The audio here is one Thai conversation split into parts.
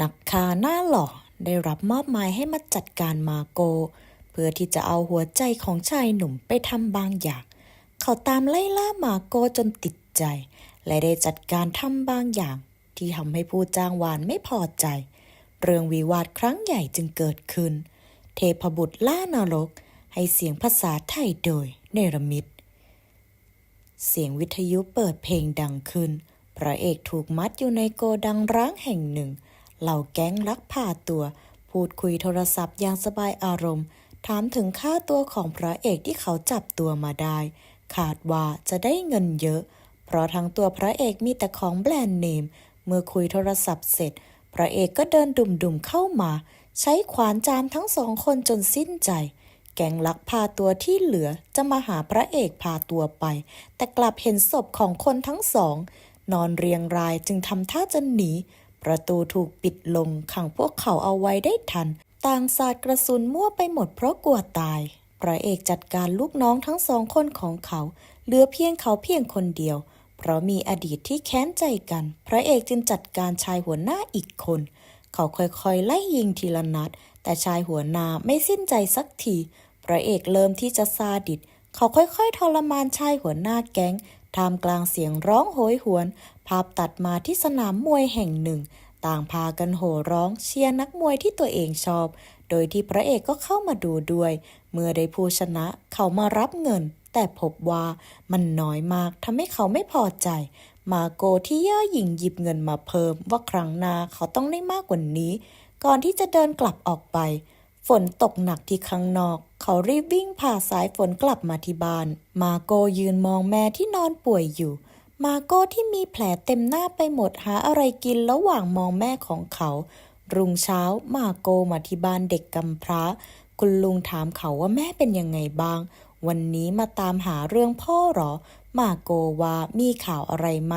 นักคาหน้าหล่อได้รับมอบหมายให้มาจัดการมาโก เพื่อที่จะเอาหัวใจของชายหนุ่มไปทำบางอย่าง เขาตามไล่ล่ามาโกจนติดใจ และได้จัดการทำบางอย่าง ที่ทำให้ผู้จ้างวานไม่พอใจ เรื่องวิวาทครั้งใหญ่จึงเกิดขึ้น เทพบุตรล่านรก ให้เสียงภาษาไทยโดยเนรมิตเสียงวิทยุเปิดเพลงดังขึ้น พระเอกถูกมัดอยู่ในโกดังร้างแห่งหนึ่ง เหล่าแก๊งลักพาตัว พูดคุยโทรศัพท์อย่างสบายอารมณ์ ถามถึงค่าตัวของพระเอกที่เขาจับตัวมาได้ ขาดว่าจะได้เงินเยอะ เพราะทั้งตัวพระเอกมีแต่ของแบรนด์เนม เมื่อคุยโทรศัพท์เสร็จ พระเอกก็เดินดุ่มๆเข้ามา ใช้ขวานจามทั้งสองคนจนสิ้นใจแก๊งลักพาตัวที่เหลือจะมาหาพระเอกพาตัวไป แต่กลับเห็นศพของคนทั้งสอง นอนเรียงรายจึงทำท่าจะหนี ประตูถูกปิดลงขังพวกเขาเอาไว้ได้ทัน ต่างสาดกระสุนมั่วไปหมดเพราะกลัวตาย พระเอกจัดการลูกน้องทั้งสองคนของเขา เหลือเพียงเขาเพียงคนเดียว เพราะมีอดีตที่แค้นใจกัน พระเอกจึงจัดการชายหัวหน้าอีกคน เขาค่อยๆไล่ยิงทีละนัด แต่ชายหัวหน้าไม่สิ้นใจสักที พระเอกเริ่มที่จะซาดิสเขาค่อยๆ ทรมานชายหัวหน้าแก๊ง ท่ามกลางเสียงร้องโหยหวน ภาพตัดมาที่สนามมวยแห่งหนึ่ง ต่างพากันโห่ร้องเชียร์นักมวยที่ตัวเองชอบ โดยที่พระเอกก็เข้ามาดูด้วย เมื่อได้ผู้ชนะเขามารับเงิน แต่พบว่ามันน้อยมากทำให้เขาไม่พอใจ มาโกที่เย่อหยิ่งหยิบเงินมาเพิ่มว่าครั้งหน้าเขาต้องได้มากกว่านี้ ก่อนที่จะเดินกลับออกไป ฝนตกหนักที่ข้างนอก เขารีบวิ่งผ่าสายฝนกลับมาที่บ้าน มาโกยืนมองแม่ที่นอนป่วยอยู่ มาโกที่มีแผลเต็มหน้าไปหมดหาอะไรกินระหว่างมองแม่ของเขา รุ่งเช้ามาโกมาที่บ้านเด็กกำพร้า คุณลุงถามเขาว่าแม่เป็นยังไงบ้าง วันนี้มาตามหาเรื่องพ่อหรอ มาโกว่ามีข่าวอะไรไหม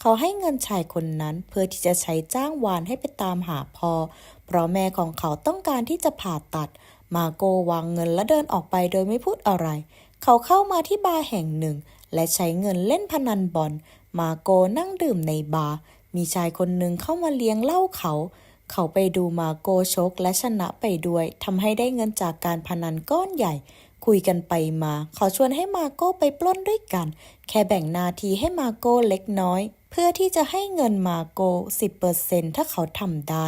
เขาให้เงินชายคนนั้นเพื่อที่จะใช้จ้างวานให้ไปตามหาพอ เพราะแม่ของเขาต้องการที่จะผ่าตัด มาโกวางเงินและเดินออกไปโดยไม่พูดอะไร เขาเข้ามาที่บาร์แห่งหนึ่ง และใช้เงินเล่นพนันบอล มาโกนั่งดื่มในบาร์ มีชายคนหนึ่งเข้ามาเลี้ยงเหล้าเขา เขาไปดูมาโกชกและชนะไปด้วยทำให้ได้เงินจากการพนันก้อนใหญ่ คุยกันไปมาขาชวนให้มาโก้ไปปล้นด้วยกัน แค่แบ่งนาทีให้มาโก้เล็กน้อย เพื่อที่จะให้เงินมาโก้10%ถ้าเขาทำได้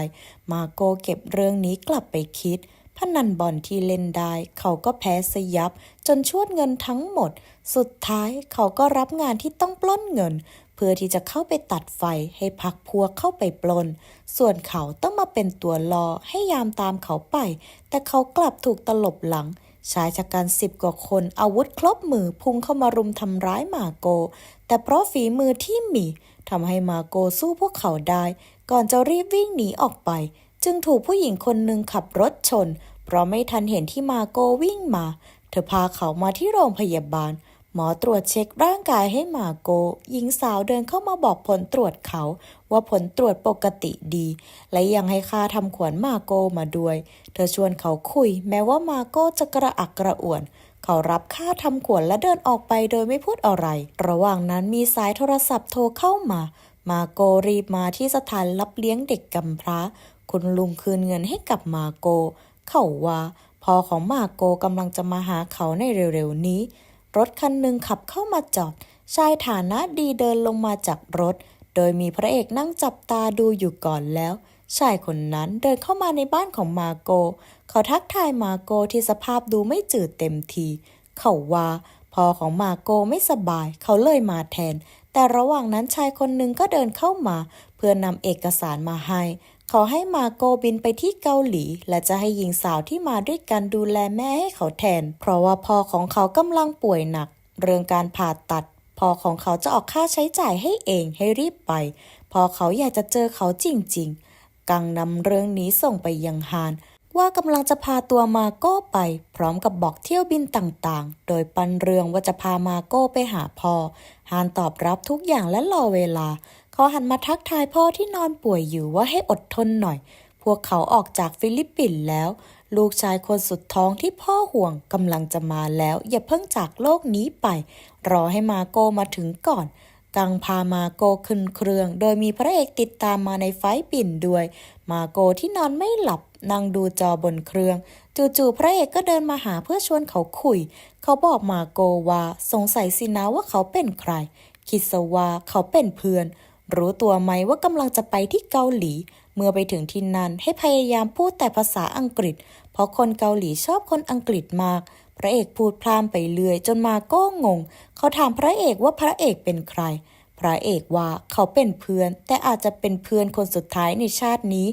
มาโก้เก็บเรื่องนี้กลับไปคิดพนันบอลที่เล่นได้ เขาก็แพ้สยับ จนชวดเงินทั้งหมด สุดท้ายเขาก็รับงานที่ต้องปล้นเงิน เพื่อที่จะเข้าไปตัดไฟให้พักพวกเข้าไปปล้นส่วนเขาต้องมาเป็นตัวรอให้ยามตามเขาไป แต่เขากลับถูกตลบหลัง ชายชะกันสิบกว่าคนอาวุธครบมือพุ่งเข้ามารุมทำร้ายมาโก แต่เพราะฝีมือที่มีทำให้มาโกสู้พวกเขาได้ ก่อนจะรีบวิ่งหนีออกไป จึงถูกผู้หญิงคนหนึ่งขับรถชน เพราะไม่ทันเห็นที่มาโกวิ่งมา เธอพาเขามาที่โรงพยาบาล หมอตรวจเช็คร่างกายให้มาโก หญิงสาวเดินเข้ามาบอกผลตรวจเขา ว่าผลตรวจปกติดี และยังให้ค่าทำขวัญมาโกมาด้วย เธอชวนเขาคุย แม้ว่ามาโกจะกระอักกระอ่วน เขารับค่าทำขวัญและเดินออกไปโดยไม่พูดอะไร ระหว่างนั้นมีสายโทรศัพท์โทรเข้ามา มาโกรีบมาที่สถานรับเลี้ยงเด็กกำพร้า คุณลุงคืนเงินให้กับมาโก เขาว่าพ่อของมาโกกำลังจะมาหาเขาในเร็วๆนี้ รถคันหนึ่งขับเข้ามาจอด ชายฐานะดีเดินลงมาจากรถ โดยมีพระเอกนั่งจับตาดูอยู่ก่อนแล้ว ชายคนนั้นเดินเข้ามาในบ้านของมาโก เขาทักทายมาโกที่สภาพดูไม่จืดเต็มที เขาว่าพ่อของมาโกไม่สบาย เขาเลยมาแทน แต่ระหว่างนั้นชายคนหนึ่งก็เดินเข้ามา เพื่อนำเอกสารมาให้ ขาให้มาโกบินไปที่เกาหลี และจะให้หญิงสาวที่มาด้วยกันดูแลแม่ให้เขาแทน เพราะว่าพ่อของเขากำลังป่วยหนัก เรื่องการผ่าตัดพ่อของเขาจะออกค่าใช้จ่ายให้เองให้รีบไปพอเขาอยากจะเจอเขาจริง ๆ กังนำเรื่องนี้ส่งไปยังฮาน ว่ากำลังจะพาตัวมาโก้ไป พร้อมกับบอกเที่ยวบินต่างๆ โดยปันเรื่องว่าจะพามาโก้ไปหาพ่อฮานตอบรับทุกอย่างและรอเวลา เขาหันมาทักทายพ่อที่นอนป่วยอยู่ว่าให้อดทนหน่อย พวกเขาออกจากฟิลิปปินส์แล้ว ลูกชายคนสุดท้องที่พ่อห่วงกำลังจะมาแล้ว อย่าเพิ่งจากโลกนี้ไป รอให้มาโกมาถึงก่อน กังพามาโกขึ้นเครื่อง โดยมีพระเอกติดตามมาในไฟล์บินด้วย มาโกที่นอนไม่หลับนั่งดูจอบนเครื่อง จู่ๆพระเอกก็เดินมาหาเพื่อชวนเขาคุย เขาบอกมาโกว่าสงสัยสินะว่าเขาเป็นใคร คิดซะว่าเขาเป็นเพื่อน รู้ตัวไหมว่ากำลังจะไปที่เกาหลี เมื่อไปถึงที่นั่นให้พยายามพูดแต่ภาษาอังกฤษ เพราะคนเกาหลีชอบคนอังกฤษมาก พระเอกพูดพร่ำไปเรื่อย จนมาก้งง เขาถามพระเอกว่าพระเอกเป็นใคร พระเอกว่าเขาเป็นเพื่อน แต่อาจจะเป็นเพื่อนคนสุดท้ายในชาตินี้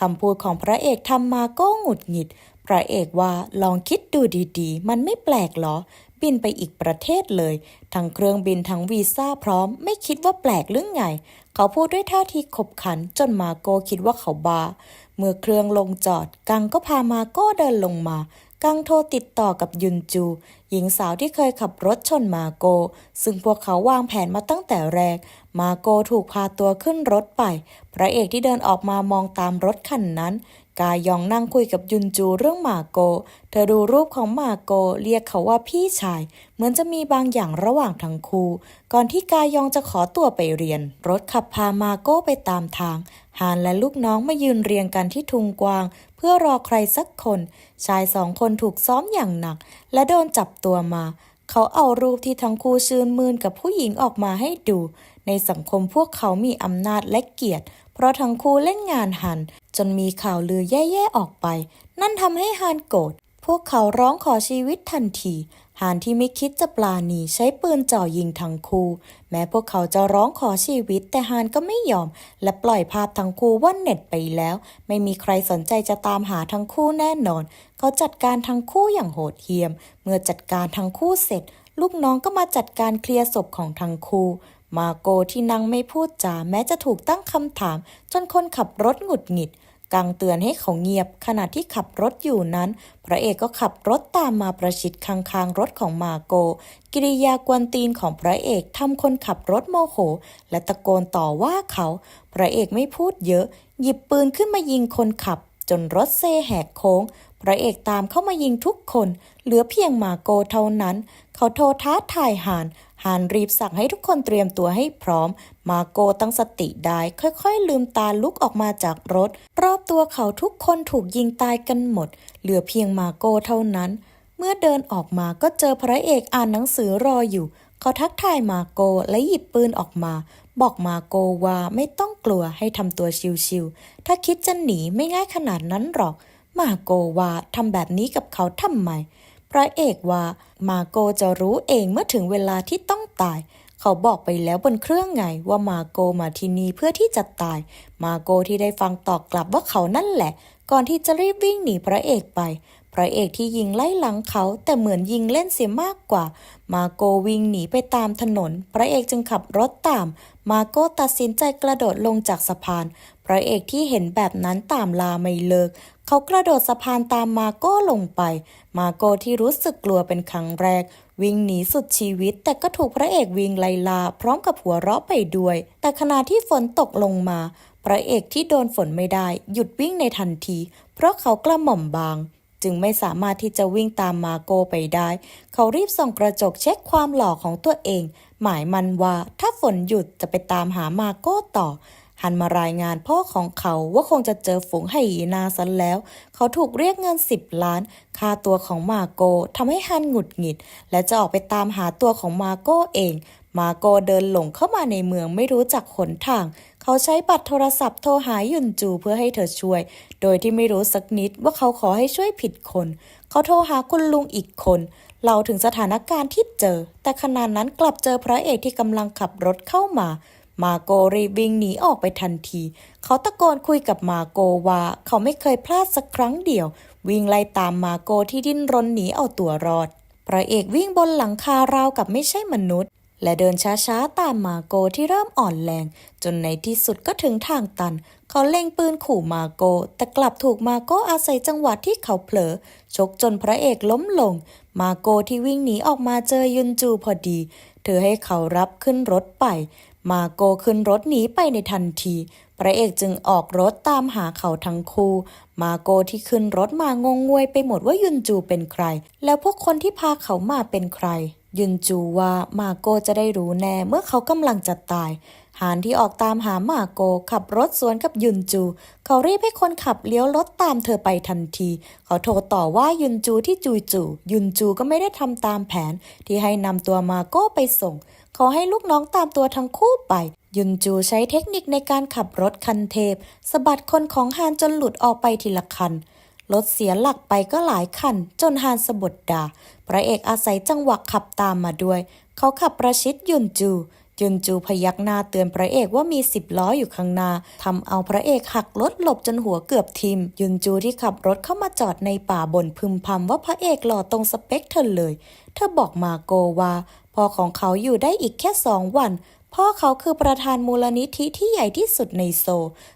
คำพูดของพระเอกทำมาก้หงุดหงิด พระเอกว่าลองคิดดูดีๆ มันไม่แปลกหรอ บินไปอีกประเทศเลย ทั้งเครื่องบินทั้งวีซ่าพร้อม ไม่คิดว่าแปลกหรือไง เขาพูดด้วยท่าทีขบขันจนมาโกคิดว่าเขาบาเมื่อเครื่องลงจอด กังก็พามาโก้เดินลงมา กังโทรติดต่อกับยุนจู หญิงสาวที่เคยขับรถชนมาโก ซึ่งพวกเขาวางแผนมาตั้งแต่แรก มาโกถูกพาตัวขึ้นรถไป พระเอกที่เดินออกมามองตามรถคันนั้น กายองนั่งคุยกับยุนจูเรื่องหมาโก เธอดูรูปของหมาโก เรียกเขาว่าพี่ชาย เหมือนจะมีบางอย่างระหว่างทั้งคู่ ก่อนที่กายองจะขอตัวไปเรียน รถขับพามาโกไปตามทาง ฮานและลูกน้องมายืนเรียงกันที่ทุงกวาง เพื่อรอใครสักคน ชายสองคนถูกซ้อมอย่างหนัก และโดนจับตัวมา เขาเอารูปที่ทั้งคู่ชื่นมืนกับผู้หญิงออกมาให้ดู ในสังคมพวกเขามีอำนาจและเกียรติ เพราะทั้งคู่เล่นงานหัน จนมีข่าวลือแย่ๆออกไป นั่นทำให้ฮานโกรธพวกเขาร้องขอชีวิตทันทีหานที่ไม่คิดจะปลาณีใช้ปืนจ่อยิงทั้งคู่ แม้พวกเขาจะร้องขอชีวิตแต่ฮานก็ไม่ยอม และปล่อยภาพทั้งคู่ว่อนเน็ตไปแล้ว ไม่มีใครสนใจจะตามหาทั้งคู่แน่นอน เขาจัดการทั้งคู่อย่างโหดเหี้ยม เมื่อจัดการทั้งคู่เสร็จ ลูกน้องก็มาจัดการเคลียร์ศพของทั้งคู่ มาโกที่นั่งไม่พูดจาแม้จะถูกตั้งคำถาม จนคนขับรถหงุดหงิดกังเตือนให้เขาเงียบขณะที่ขับรถอยู่นั้น พระเอกก็ขับรถตามมาประชิดข้างๆรถของมาโก กิริยากวนตีนของพระเอกทำคนขับรถโมโห และตะโกนต่อว่าเขา พระเอกไม่พูดเยอะ หยิบปืนขึ้นมายิงคนขับ จนรถเซแหกโค้ง พระเอกตามเข้ามายิงทุกคน เหลือเพียงมาโกเท่านั้น เขาโทรท้าทายหานหานรีบสั่งให้ทุกคนเตรียมตัวให้พร้อม มาโกตั้งสติได้ค่อยๆ ลืมตาลุกออกมาจากรถ รอบตัวเขาทุกคนถูกยิงตายกันหมด เหลือเพียงมาโกเท่านั้น เมื่อเดินออกมาก็เจอพระเอกอ่านหนังสือรออยู่ เขาทักทายมาโกและหยิบปืนออกมา บอกมาโกว่าไม่ต้องกลัวให้ทำตัวชิวๆถ้าคิดจะหนีไม่ง่ายขนาดนั้นหรอก มาโกว่าทำแบบนี้กับเขาทำไม พระเอกว่ามาโกจะรู้เองเมื่อถึงเวลาที่ต้องตาย เขาบอกไปแล้วบนเครื่องไงว่ามาโกมาที่นี่เพื่อที่จะตาย มาโกที่ได้ฟังตอบกลับว่าเขานั่นแหละ ก่อนที่จะรีบวิ่งหนีพระเอกไป พระเอกที่ยิงไล่หลังเขาแต่เหมือนยิงเล่นเสียมากกว่า มาโกวิ่งหนีไปตามถนน พระเอกจึงขับรถตาม มาโกตัดสินใจกระโดดลงจากสะพาน พระเอกที่เห็นแบบนั้นตามลาไม่เลิก เขากระโดดสะพานตามมาโก้ลงไป มาโกที่รู้สึกกลัวเป็นครั้งแรก วิ่งหนีสุดชีวิต แต่ก็ถูกพระเอกวิ่งไล่ลา พร้อมกับหัวเราะไปด้วย แต่ขณะที่ฝนตกลงมา พระเอกที่โดนฝนไม่ได้ หยุดวิ่งในทันที เพราะเขากระหม่อมบางจึงไม่สามารถที่จะวิ่งตามมาโกไปได้ เขารีบส่องกระจกเช็คความหล่อของตัวเอง หมายมันว่าถ้าฝนหยุดจะไปตามหามาโกต่อ หันมารายงานพ่อของเขาว่าคงจะเจอฝูงไฮยีนาซะแล้ว เขาถูกเรียกเงิน 10 ล้าน ค่าตัวของมาโกทำให้ฮันหงุดหงิด และจะออกไปตามหาตัวของมาโกเอง มาโกเดินหลงเข้ามาในเมืองไม่รู้จักหนทาง เขาใช้บัตรโทรศัพท์โทรหายุนจูเพื่อให้เธอช่วย โดยที่ไม่รู้สักนิดว่าเขาขอให้ช่วยผิดคน เขาโทรหาคุณลุงอีกคนเล่าถึงสถานการณ์ที่เจอ แต่ขณะนั้นกลับเจอพระเอกที่กำลังขับรถเข้ามา มาโกรีบวิ่งหนีออกไปทันที เขาตะโกนคุยกับมาโกว่า เขาไม่เคยพลาดสักครั้งเดียว วิ่งไล่ตามมาโกที่ดิ้นรนหนีเอาตัวรอด พระเอกวิ่งบนหลังคาราวกับไม่ใช่มนุษย์ และเดินช้าๆ ตามมาโกที่เริ่มอ่อนแรง จนในที่สุดก็ถึงทางตัน เขาเล็งปืนขู่มาโก แต่กลับถูกมาโกอาศัยจังหวะที่เขาเผลอชกจนพระเอกล้มลง มาโกที่วิ่งหนีออกมาเจอยุนจูพอดี เธอให้เขารับขึ้นรถไป มาโกขึ้นรถหนีไปในทันที พระเอกจึงออกรถตามหาเขาทั้งคู่ มาโกที่ขึ้นรถมางงงวยไปหมดว่ายุนจูเป็นใคร แล้วพวกคนที่พาเขามาเป็นใคร ยุนจูว่ามาโกจะได้รู้แน่เมื่อเขากำลังจะตาย หานที่ออกตามหามาโกขับรถสวนกับยุนจู เขารีบให้คนขับเลี้ยวรถตามเธอไปทันที เขาโทรต่อว่ายุนจูที่จูจู ยุนจูก็ไม่ได้ทำตามแผนที่ให้นำตัวมาโกไปส่ง ขอให้ลูกน้องตามตัวทั้งคู่ไป ยุนจูใช้เทคนิคในการขับรถคันเทพสะบัดคนของฮานจนหลุดออกไปทีละคันรถเสียหลักไปก็หลายคัน จนฮานสะบดดาพระเอกอาศัยจังหวะขับตามมาด้วย เขาขับประชิดยุนจู ยุนจูพยักหน้าเตือนพระเอกว่ามีสิบล้ออยู่ข้างหน้าทำเอาพระเอกหักรถหลบจนหัวเกือบทิ่มยุนจูที่ขับรถเข้ามาจอดในป่าบนพึมพำว่าพระเอกหล่อตรงสเปคเธอเลย เธอบอกมาโกว่าพ่อของเขาอยู่ได้อีกแค่สองวันพ่อเขาคือประธานมูลนิธิที่ใหญ่ที่สุดในโซ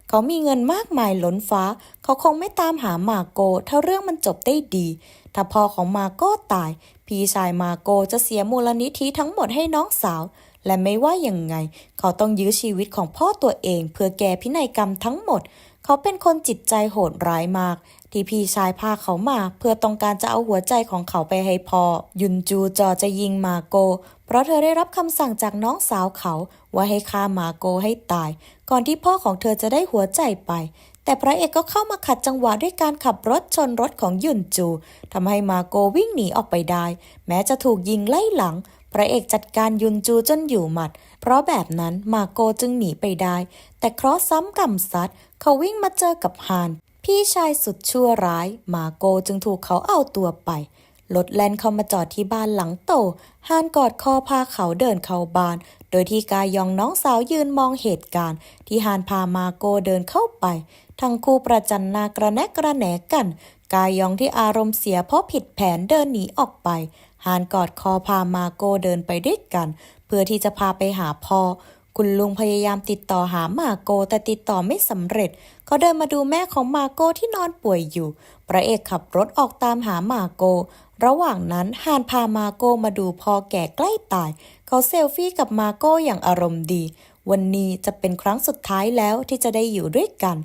เขามีเงินมากมายล้นฟ้า เขาคงไม่ตามหามาโก ถ้าเรื่องมันจบได้ดี ถ้าพ่อของมาโกตาย พี่ชายมาโกจะเสียมูลนิธิทั้งหมดให้น้องสาว และไม่ว่าอย่างไง เขาต้องยื้อชีวิตของพ่อตัวเอง เพื่อแก้พินัยกรรมทั้งหมด เขาเป็นคนจิตใจโหดร้ายมาก ที่พี่ชายพาเขามา เพื่อต้องการจะเอาหัวใจของเขาไปให้พ่อยุนจูจอจะยิงมาโก เพราะเธอได้รับคำสั่งจากน้องสาวเขา ว่าให้ฆ่ามาโกให้ตาย ก่อนที่พ่อของเธอจะได้หัวใจไปแต่พระเอกก็เข้ามาขัดจังหวะด้วยการขับรถชนรถของยุนจูทำให้มาโกวิ่งหนีออกไปได้ แม้จะถูกยิงไล่หลัง พระเอกจัดการยุนจูจนอยู่หมัด เพราะแบบนั้นมาโกจึงหนีไปได้ แต่เคราะห์ซ้ำกรรมซัดเขาวิ่งมาเจอกับฮาน พี่ชายสุดชั่วร้าย มาโกจึงถูกเขาเอาตัวไปรถแล่นเข้ามาจอดที่บ้านหลังโตฮานกอดคอพาเขาเดินเข้าบ้าน โดยที่กายองน้องสาวยืนมองเหตุการณ์ ที่ฮานพามาโกเดินเข้าไป ทั้งคู่ประจันหนากระแนะกระแหนกัน กายองที่อารมณ์เสียเพราะผิดแผนเดินหนีออกไป ฮานกอดคอพามาโกเดินไปด้วยกัน เพื่อที่จะพาไปหาพ่อ คุณลุงพยายามติดต่อหามาโกแต่ติดต่อไม่สำเร็จ เขาเดินมาดูแม่ของมาโกที่นอนป่วยอยู่ พระเอกขับรถออกตามหามาโก ระหว่างนั้นฮานพามาโกมาดูพ่อแก่ใกล้ตาย เขาเซลฟี่กับมาโกอย่างอารมณ์ดี วันนี้จะเป็นครั้งสุดท้ายแล้วที่จะได้อยู่ด้วยกัน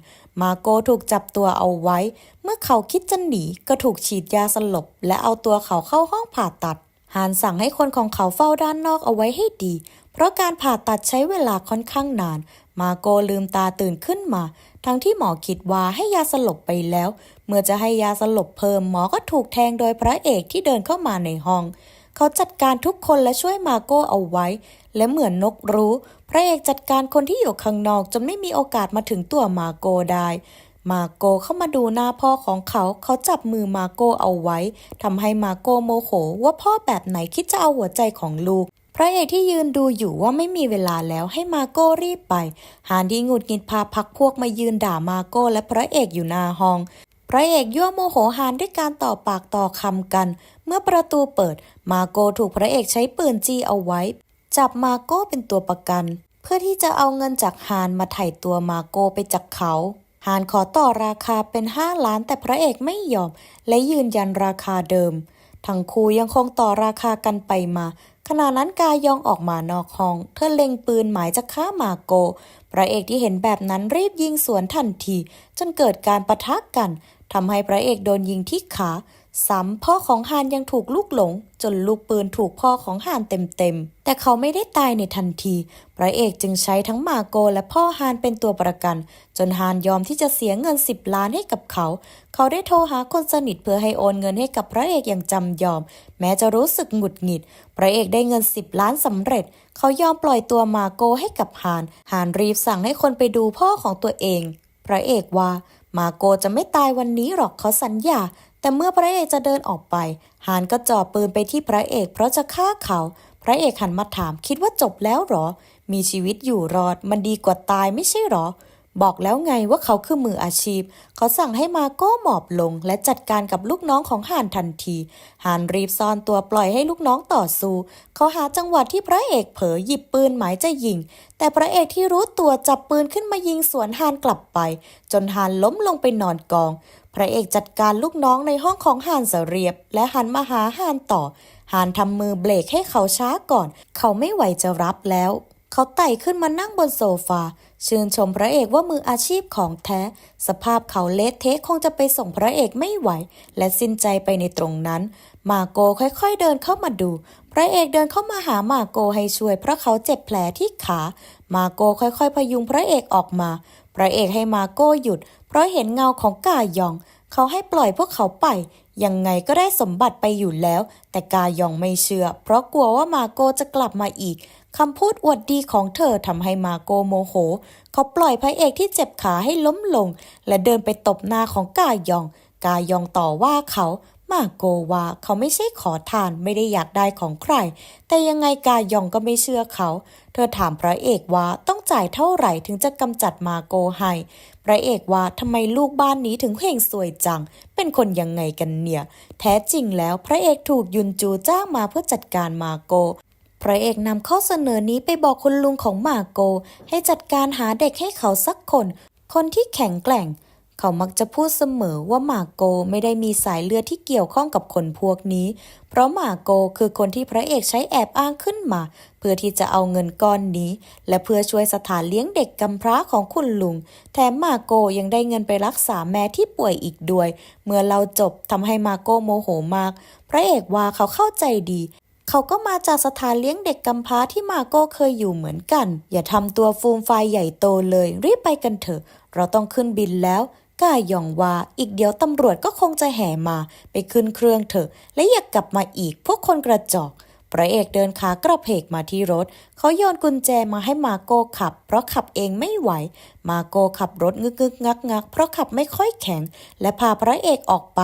มาโกถูกจับตัวเอาไว้ เมื่อเขาคิดจะหนีก็ถูกฉีดยาสลบ และเอาตัวเขาเข้าห้องผ่าตัดฮานสั่งให้คนของเขาเฝ้าด้านนอกเอาไว้ให้ดี เพราะการผ่าตัดใช้เวลาค่อนข้างนาน มาโกลืมตาตื่นขึ้นมา ทั้งที่หมอคิดว่าให้ยาสลบไปแล้ว เมื่อจะให้ยาสลบเพิ่มหมอก็ถูกแทงโดยพระเอกที่เดินเข้ามาในห้อง เขาจัดการทุกคนและช่วยมาโกเอาไว้ และเหมือนนกรู้ พระเอกจัดการคนที่อยู่ข้างนอกจนไม่มีโอกาสมาถึงตัวมาโกได้ มาโกเข้ามาดูหน้าพ่อของเขา เขาจับมือมาโกเอาไว้ทำให้มาโกโมโห ว่าพ่อแบบไหนคิดจะเอาหัวใจของลูกพระเอกที่ยืนดูอยู่ว่าไม่มีเวลาแล้วให้มาโก้รีบไป หานที่หงุดหงิดพาพักพวกมายืนด่ามาโก้และพระเอกอยู่หน้าห้อง พระเอกยั่วโมโหหานด้วยการต่อปากต่อคำกัน มื่อประตูเปิด มาโกถูกพระเอกใช้ปืนจี้เอาไว้ จับมาโกเป็นตัวประกัน เพื่อที่จะเอาเงินจากฮานมาไถ่ตัวมาโกไปจากเขาฮานขอต่อราคาเป็น 5 ล้านแต่พระเอกไม่ยอม และยืนยันราคาเดิม ทั้งคู่ยังคงต่อราคากันไปมา ขณะนั้นกายองออกมานอกห้อง เธอเล็งปืนหมายจะฆ่ามาโก พระเอกที่เห็นแบบนั้นรีบยิงสวนทันที จนเกิดการปะทะกันทำให้พระเอกโดนยิงที่ขา ซ้ำพ่อของฮานยังถูกลูกหลง จนลูกปืนถูกพ่อของฮานเต็มๆ แต่เขาไม่ได้ตายในทันที พระเอกจึงใช้ทั้งมาโกและพ่อฮานเป็นตัวประกัน จนฮานยอมที่จะเสียเงิน 10 ล้านให้กับเขา เขาได้โทรหาคนสนิทเพื่อให้โอนเงินให้กับพระเอกอย่างจำยอม แม้จะรู้สึกหงุดหงิด พระเอกได้เงิน 10 ล้านสำเร็จ เขายอมปล่อยตัวมาโกให้กับฮาน ฮานรีบสั่งให้คนไปดูพ่อของตัวเอง พระเอกว่ามาโกจะไม่ตายวันนี้หรอกเขาสัญญา แต่เมื่อพระเอกจะเดินออกไป ฮานก็จ่อปืนไปที่พระเอก เพราะจะฆ่าเขา พระเอกหันมาถามคิดว่าจบแล้วหรอ มีชีวิตอยู่รอดมันดีกว่าตายไม่ใช่หรอ บอกแล้วไงว่าเขาคือมืออาชีพ เขาสั่งให้มาโก้หมอบลง และจัดการกับลูกน้องของฮานทันทีฮานรีบซ่อนตัวปล่อยให้ลูกน้องต่อสู้ เขาหาจังหวะที่พระเอกเผลอหยิบปืนหมายจะยิง แต่พระเอกที่รู้ตัวจับปืนขึ้นมายิงสวนฮานกลับไป จนฮานล้มลงไปนอนกอง พระเอกจัดการลูกน้องในห้องของฮานเสเรียบ และหันมาหาฮานต่อฮานทำมือเบรกให้เขาช้าก่อน เขาไม่ไหวจะรับแล้ว เขาไต่ขึ้นมานั่งบนโซฟา ชื่นชมพระเอกว่ามืออาชีพของแท้ สภาพเขาเละเทะคงจะไปส่งพระเอกไม่ไหว และสิ้นใจไปในตรงนั้น มาโกค่อยๆเดินเข้ามาดู พระเอกเดินเข้ามาหามาโกให้ช่วย เพราะเขาเจ็บแผลที่ขา มาโกค่อยๆ พยุงพระเอกออกมา พระเอกให้มาโกหยุด เพราะเห็นเงาของกายอง เขาให้ปล่อยพวกเขาไปยังไงก็ได้สมบัติไปอยู่แล้ว แต่กายองไม่เชื่อ เพราะกลัวว่ามาโกจะกลับมาอีก คำพูดอวดดีของเธอทำให้มาโกโมโห เขาปล่อยพระเอกที่เจ็บขาให้ล้มลง และเดินไปตบหน้าของกายอง กายองต่อว่าเขามาโกว่าเขาไม่ใช่ขอทานไม่ได้อยากได้ของใคร แต่ยังไงกายองก็ไม่เชื่อเขา เธอถามพระเอกว่าต้องจ่ายเท่าไหร่ถึงจะกำจัดมาโกให้ พระเอกว่าทำไมลูกบ้านนี้ถึงเฮงสวยจัง เป็นคนยังไงกันเนี่ย แท้จริงแล้วพระเอกถูกยุนจูจ้างมาเพื่อจัดการมาโก พระเอกนำข้อเสนอนี้ไปบอกคุณลุงของมาโก ให้จัดการหาเด็กให้เขาสักคน คนที่แข็งแกร่ง เขามักจะพูดเสมอว่ามาโกไม่ได้มีสายเลือดที่เกี่ยวข้องกับคนพวกนี้ เพราะมาโกคือคนที่พระเอกใช้แอบอ้างขึ้นมา เพื่อที่จะเอาเงินก้อนนี้ และเพื่อช่วยสถานเลี้ยงเด็กกำพร้าของคุณลุง แถมมาโกยังได้เงินไปรักษาแม่ที่ป่วยอีกด้วย เมื่อเราจบทำให้มาโกโมโหมาก พระเอกว่าเขาเข้าใจดี เขาก็มาจากสถานเลี้ยงเด็กกำพร้าที่มาโก้เคยอยู่เหมือนกัน อย่าทำตัวฟูมไฟายใหญ่โตเลย รีบไปกันเถอะ เราต้องขึ้นบินแล้วกายยองว่าอีกเดี๋ยวตำรวจก็คงจะแห่มา ไปขึ้นเครื่องเถอะ และอย่ากกลับมาอีกพวกคนกระจอกพระเอกเดินขากระเพกมาที่รถ เขาโยนกุญแจมาให้มาโก้ขับ เพราะขับเองไม่ไหว มาโก้ขับรถงึกงึกงักงักเพราะขับไม่ค่อยแข็ง และพาพระเอกออกไป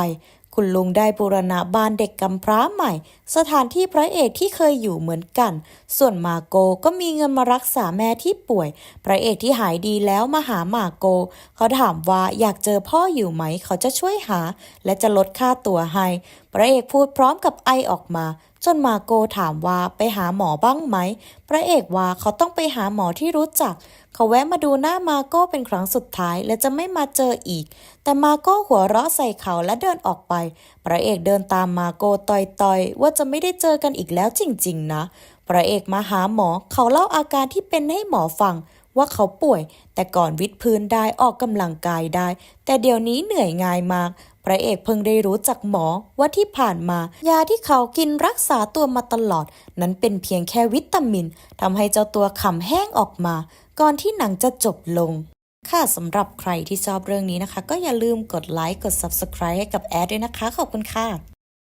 คุณลุงได้บูรณะบ้านเด็กกำพร้าใหม่ สถานที่พระเอกที่เคยอยู่เหมือนกัน ส่วนมาโกก็มีเงินมารักษาแม่ที่ป่วย พระเอกที่หายดีแล้วมาหามาโก เขาถามว่าอยากเจอพ่ออยู่ไหม เขาจะช่วยหา และจะลดค่าตัวให้ พระเอกพูดพร้อมกับไอออกมาจนมาโกถามว่าไปหาหมอบ้างไหม พระเอกว่าเขาต้องไปหาหมอที่รู้จัก เขาแวะมาดูหน้ามาโก้เป็นครั้งสุดท้ายและจะไม่มาเจออีก แต่มาโก้หัวเราะใส่เขาและเดินออกไป พระเอกเดินตามมาโก้ต่อยๆ ว่าจะไม่ได้เจอกันอีกแล้วจริง ๆ นะ พระเอกมาหาหมอเขาเล่าอาการที่เป็นให้หมอฟังว่าเขาป่วยแต่ก่อนวิดพื้นได้ออกกำลังกายได้ แต่เดี๋ยวนี้เหนื่อยง่ายมาก พระเอกเพิ่งได้รู้จากหมอว่าที่ผ่านมา ยาที่เขากินรักษาตัวมาตลอด นั้นเป็นเพียงแค่วิตามินทำให้เจ้าตัวขำแห้งออกมา ก่อนที่หนังจะจบลงค่ะสำหรับใครที่ชอบเรื่องนี้นะคะ ก็อย่าลืมกดไลค์กด Subscribe ให้กับแอดด้วยนะคะ ขอบคุณค่ะ